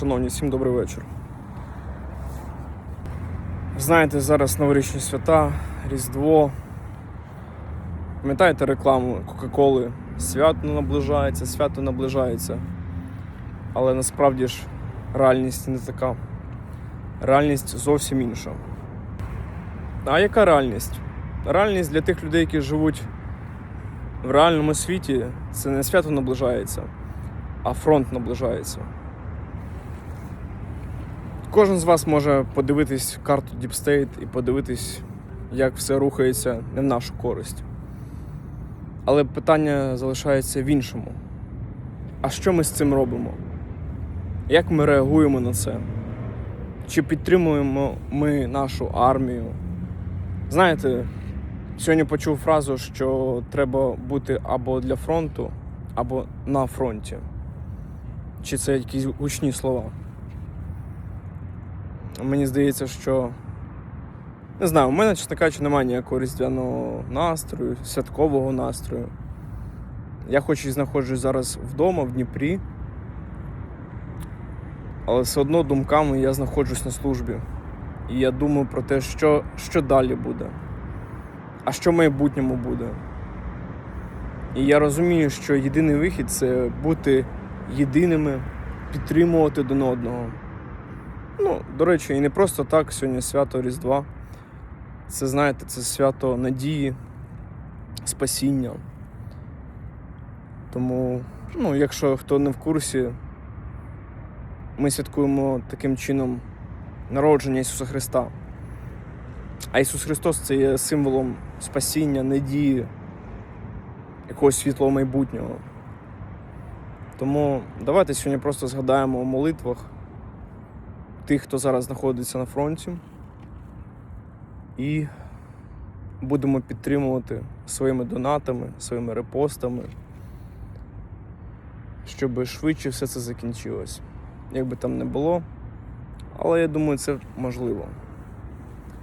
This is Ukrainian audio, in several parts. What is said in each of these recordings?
Шановні, всім добрий вечір. Знаєте, зараз новорічні свята, Різдво. Пам'ятаєте рекламу Кока-Коли? Свято наближається, свято наближається. Але насправді ж реальність не така. Реальність зовсім інша. А яка реальність? Реальність для тих людей, які живуть в реальному світі, це не свято наближається, а фронт наближається. Кожен з вас може подивитись карту Deep State і подивитись, як все рухається не в нашу користь. Але питання залишається в іншому. А що ми з цим робимо? Як ми реагуємо на це? Чи підтримуємо ми нашу армію? Знаєте, сьогодні почув фразу, що треба бути або для фронту, або на фронті. Чи це якісь гучні слова? Мені здається, що. Не знаю, у мене, чесно кажучи, немає ніякого різдвяного настрою, святкового настрою. Я хоч і знаходжусь зараз вдома, в Дніпрі, але все одно думками я знаходжусь на службі. І я думаю про те, що, що далі буде, а що в майбутньому буде. І я розумію, що єдиний вихід це бути єдиними, підтримувати один одного. Ну, до речі, і не просто так сьогодні свято Різдва. Це, знаєте, це свято надії, спасіння. Тому, ну, якщо хто не в курсі, ми святкуємо таким чином народження Ісуса Христа. А Ісус Христос це є символом спасіння, надії, якогось світлого майбутнього. Тому давайте сьогодні просто згадаємо у молитвах тих, хто зараз знаходиться на фронті, і будемо підтримувати своїми донатами, своїми репостами, щоб швидше все це закінчилось. Як би там не було, але я думаю, це можливо.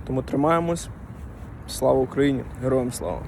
Тому тримаємось. Слава Україні! Героям слава!